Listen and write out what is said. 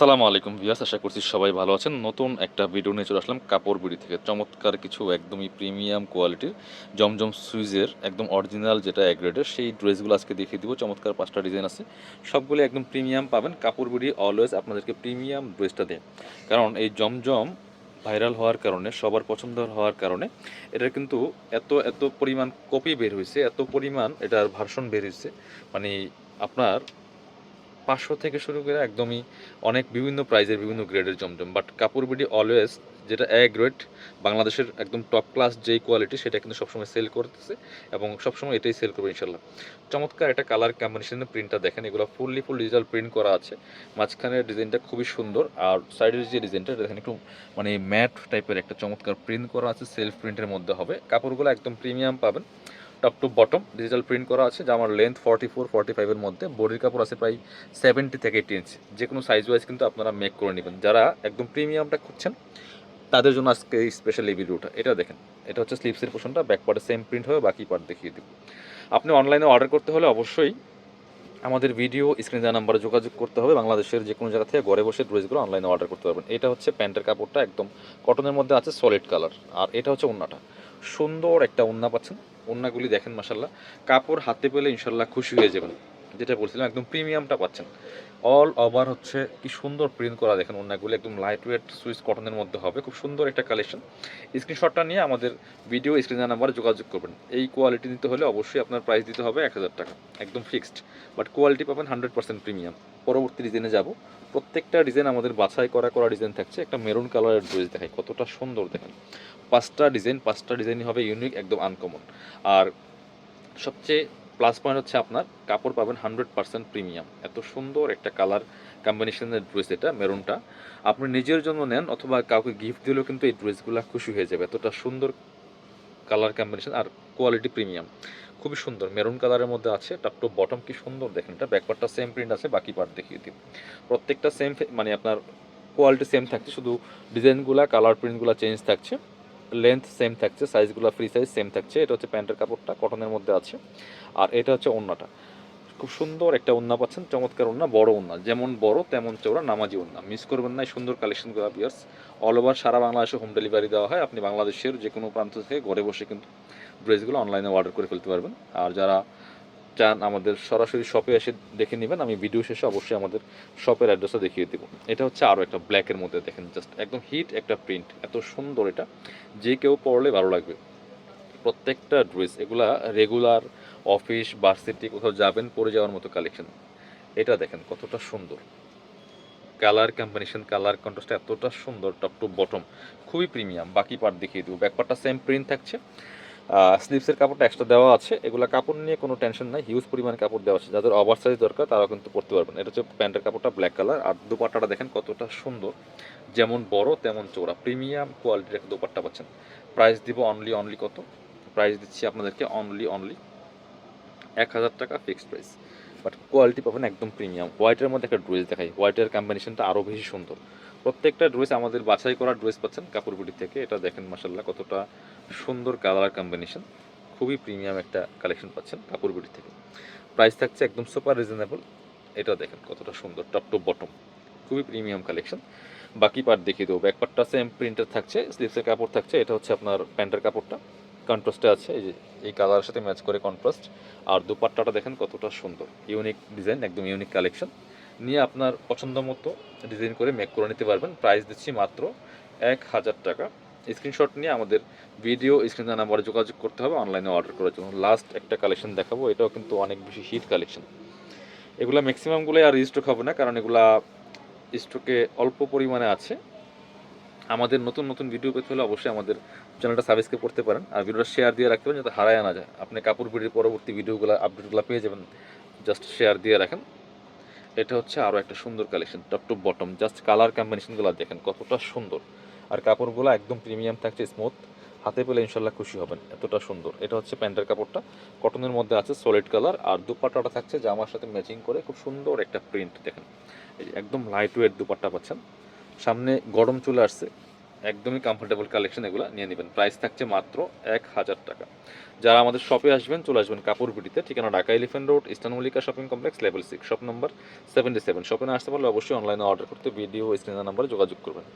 আসসালামু আলাইকুম ভিয়াস আশা করছি সবাই ভালো আছেন। নতুন একটা ভিডিও নিয়ে চলে আসলাম কাপড় বিড়ি থেকে। চমৎকার কিছু একদমই প্রিমিয়াম কোয়ালিটির জমজম সুইজের একদম অরিজিনাল যেটা অ্যাগ্রেডের সেই ড্রেসগুলো আজকে দেখিয়ে দিব। চমৎকার পাঁচটা ডিজাইন আছে। সবগুলো একদম প্রিমিয়াম পাবেন। কাপড় বিড়ি অলওয়েজ আপনাদেরকে প্রিমিয়াম ড্রেসটা দেয়। কারণ এই জমজম ভাইরাল হওয়ার কারণে, সবার পছন্দ হওয়ার কারণে এটা কিন্তু এত এত পরিমাণ কপি বের হয়েছে, এত পরিমাণ এটার ভার্সন বের হয়েছে। মানে আপনার পাঁচশো থেকে শুরু করে একদমই অনেক বিভিন্ন প্রাইজের বিভিন্ন গ্রেডের জমজম। বাট কাপড় বিডি অলওয়েজ যেটা এ গ্রেড বাংলাদেশের একদম টপ ক্লাস যেই কোয়ালিটি সেটা কিন্তু সবসময় সেল করতেছে এবং সবসময় এটাই সেল করবে ইনশাল্লাহ চমৎকার একটা কালার কম্বিনেশনের প্রিন্টটা দেখেন, এগুলো ফুললি ফুল ডিজিটাল প্রিন্ট করা আছে। মাঝখানের ডিজাইনটা খুবই সুন্দর আর সাইডের যে ডিজাইনটা দেখেন একটু মানে ম্যাট টাইপের একটা চমৎকার প্রিন্ট করা আছে সেলফ প্রিন্টের মধ্যে হবে। কাপড়গুলো একদম প্রিমিয়াম পাবেন। Top to bottom. Digital print করা আছে, যা আমার লেন্থ ফর্টি ফোর ফর্টি ফাইভের মধ্যে বডির কাপড় আছে প্রায় সেভেন্টি থেকে এইটি ইঞ্চ যে কোনো সাইজ ওয়াইজ কিন্তু আপনারা মেক করে নেবেন। যারা একদম প্রিমিয়ামটা খুঁজছেন, তাদের জন্য আজকে এই স্পেশাল এই ভিডিওটা এটা দেখেন, এটা হচ্ছে স্লিপসের পোর্শনটা ব্যাক পার্টে সেম প্রিন্ট হবে, বাকি পার্ট দেখিয়ে দেব। আপনি অনলাইনে অর্ডার করতে হলে অবশ্যই আমাদের ভিডিও স্ক্রিন দেওয়া নাম্বারে যোগাযোগ করতে হবে। বাংলাদেশের যে কোনো জায়গা থেকে ঘরে বসে ড্রেসগুলো অনলাইনে অর্ডার করতে পারবেন। এটা হচ্ছে প্যান্টের কাপড়টা, একদম কটনের মধ্যে আছে সলিড কালার আর এটা হচ্ছে ওন্নাটা। সুন্দর একটা ওন্না পাচ্ছেন। ওন্নাগুলি দেখেন মাসাল্লাহ কাপড় হাতে পেলে ইনশাল্লাহ খুশি হয়ে যাবেন। যেটা বলছিলাম, একদম প্রিমিয়ামটা পাচ্ছেন। অল ওভার হচ্ছে কি সুন্দর প্রিন্ট করা দেখেন অন্যগুলো, একদম লাইট ওয়েট সুইচ কটনের মধ্যে হবে। খুব সুন্দর একটা কালেকশন স্ক্রিনশটটা নিয়ে আমাদের ভিডিও স্ক্রিনের নাম্বারে যোগাযোগ করবেন। এই কোয়ালিটি নিতে হলে অবশ্যই আপনার প্রাইস দিতে হবে এক হাজার টাকা, একদম ফিক্সড বাট কোয়ালিটি পাবেন হান্ড্রেড প্রিমিয়াম পরবর্তী ডিজাইনে যাব। প্রত্যেকটা ডিজাইন আমাদের বাছাই করা করা ডিজাইন থাকছে। একটা মেরুন কালারের ড্রেস দেখায় কতটা সুন্দর দেখেন। পাঁচটা ডিজাইন পাঁচটা ডিজাইনই হবে ইউনিক একদম আনকমন আর সবচেয়ে প্লাস পয়েন্ট হচ্ছে আপনার, কাপড় পাবেন হান্ড্রেড পার্সেন্ট প্রিমিয়াম এত সুন্দর একটা কালার কম্বিনেশনের ড্রেস এটা, মেরুনটা। আপনি নিজের জন্য নেন অথবা কাউকে গিফট দিলেও কিন্তু এই ড্রেসগুলো খুশি হয়ে যাবে। এতটা সুন্দর কালার কম্বিনেশন আর কোয়ালিটি প্রিমিয়াম খুবই সুন্দর। মেরুন কালারের মধ্যে আছে টপ টু বটম কি সুন্দর দেখেন এটা। ব্যাকপার্টটা সেম প্রিন্ট আছে, বাকি পার্ট দেখিয়ে দিই। প্রত্যেকটা সেম মানে আপনার কোয়ালিটি সেম থাকছে, শুধু ডিজাইনগুলো কালার প্রিন্টগুলো চেঞ্জ থাকছে। লেন্থ সেম থাকছে সাইজগুলো ফ্রি সাইজ সেম থাকছে এটা হচ্ছে প্যান্টের কাপড়টা কটনের মধ্যে আছে। আর এটা হচ্ছে ওন্নাটা। খুব সুন্দর একটা ওন্না পাচ্ছেন, চমৎকার ওন্না, বড় ওন্না। যেমন বড়, তেমন চৌড়া নামাজি ওন্না। মিস করবেন না সুন্দর কালেকশনগুলো বিয়ার্স অল ওভার সারা বাংলাদেশে হোম ডেলিভারি দেওয়া হয়। আপনি বাংলাদেশের যে কোনো প্রান্ত থেকে ঘরে বসে কিন্তু ড্রেসগুলো অনলাইনে অর্ডার করে ফেলতে পারবেন। আর যারা চান আমাদের সরাসরি শপে এসে দেখে নেবেন, আমি ভিডিও শেষে অবশ্যই আমাদের শপের অ্যাড্রেসটা দেখিয়ে দেবো। এটা হচ্ছে আরও একটা ব্ল্যাকের মধ্যে দেখেন জাস্ট একদম হিট একটা প্রিন্ট এত সুন্দর এটা। যে কেউ পরলে ভালো লাগবে। প্রত্যেকটা ড্রেস এগুলা রেগুলার অফিস ভার্সিটি কোথাও যাবেন, পরে যাওয়ার মতো কালেকশন এটা দেখেন কতটা সুন্দর। কালার কম্বিনেশন কালার কন্ট্রাস্ট এতটা সুন্দর টপ টু বটম খুবই প্রিমিয়াম বাকি পার্ট দেখিয়ে দেবো। ব্যাক পার্টটা সেম প্রিন্ট থাকছে। স্লিপসের কাপড়টা এক্সট্রা দেওয়া আছে। এগুলো কাপড় নিয়ে কোনো টেনশন নাই। হিউজ পরিমাণে কাপড় দেওয়া আছে। যাদের ওভার সাইজ দরকার, তারাও কিন্তু পরতে পারবেন। এটা হচ্ছে প্যান্টের কাপড়টা ব্ল্যাক কালার আর দুপাট্টাটা দেখেন কতটা সুন্দর। যেমন বড়, তেমন চৌড়া প্রিমিয়াম কোয়ালিটির একটা দুপাট্টা পাচ্ছেন। প্রাইস দিব অনলি অনলি কত? প্রাইস দিচ্ছি আপনাদেরকে অনলি অনলি এক হাজার টাকা ফিক্সড প্রাইস বাট কোয়ালিটি পাবেন একদম প্রিমিয়াম হোয়াইটের মধ্যে একটা ড্রেস দেখাই। হোয়াইটের কম্বিনেশনটা আরও বেশি সুন্দর। প্রত্যেকটা ড্রেস আমাদের বাছাই করা ড্রেস পাচ্ছেন কাপড়গুটি থেকে। এটা দেখেন মাসাল্লাহ কতটা সুন্দর কালার কম্বিনেশন খুবই প্রিমিয়াম একটা কালেকশন পাচ্ছেন কাপড়গুটি থেকে। প্রাইস থাকছে একদম সুপার রিজনেবল এটা দেখেন কতটা সুন্দর টপ টু বটম খুবই প্রিমিয়াম কালেকশন বাকি পার্ট দেখিয়ে দেবো। ব্যাক পার্টটা সেম প্রিন্টের থাকছে স্লিপসের কাপড় থাকছে। এটা হচ্ছে আপনার প্যান্টের কাপড়টা। কন্ট্রাস্টে আছে, এই যে, এই কালারের সাথে ম্যাচ করে কন্ট্রাস্ট আর দুপাট্টাটা দেখেন কতটা সুন্দর। ইউনিক ডিজাইন একদম ইউনিক কালেকশন নিয়ে আপনার পছন্দ মতো ডিজাইন করে মেক করে নিতে পারবেন। প্রাইস দিচ্ছি মাত্র এক হাজার টাকা। স্ক্রিনশট নিয়ে আমাদের ভিডিও স্ক্রিন নাম্বারে যোগাযোগ করতে হবে অনলাইনে অর্ডার করার জন্য। লাস্ট একটা কালেকশন দেখাবো, এটাও কিন্তু অনেক বেশি হিট কালেকশন এগুলো ম্যাক্সিমামগুলোই আর স্টক হবে না, কারণ এগুলা স্টকে অল্প পরিমাণে আছে। আমাদের নতুন নতুন ভিডিও পেতে হলে অবশ্যই আমাদের চ্যানেলটা সাবস্ক্রাইব করতে পারেন। আর ভিডিওটা শেয়ার দিয়ে রাখতে পারেন যাতে হারায় না যায়। আপনি কাপড় ভিডিওর পরবর্তী ভিডিওগুলো আপডেটগুলো পেয়ে যাবেন। জাস্ট শেয়ার দিয়ে রাখেন। এটা হচ্ছে আরও একটা সুন্দর collection top to bottom just colour কম্বিনেশনগুলো দেখেন কতটা সুন্দর। আর কাপড়গুলো একদম প্রিমিয়াম থাকছে স্মুথ হাতে পেলে ইনশাল্লাহ খুশি হবেন, এতটা সুন্দর। এটা হচ্ছে প্যান্টের কাপড়টা। কটনের মধ্যে আছে সলিড কালার আর দুপাট্টাটা থাকছে জামার সাথে ম্যাচিং করে খুব সুন্দর একটা প্রিন্ট দেখেন। একদম লাইট ওয়েট দুপাট্টা পাচ্ছেন। সামনে গরম চলে আসছে, একদমই কমফোর্টেবল কালেকশন এগুলো নিয়ে নেবেন। প্রাইস থাকছে মাত্র এক হাজার টাকা। যারা আমাদের শপে আসবেন, চলে আসবেন কাপড় বিটিতে ঠিকানা Dhaka elephant road eastern Mallika shopping complex level six shop number seventy seven শপে না আসতে পারলে অবশ্যই অনলাইনে অর্ডার করতে ভিডিও স্ক্রিনের নাম্বারে যোগাযোগ করবেন।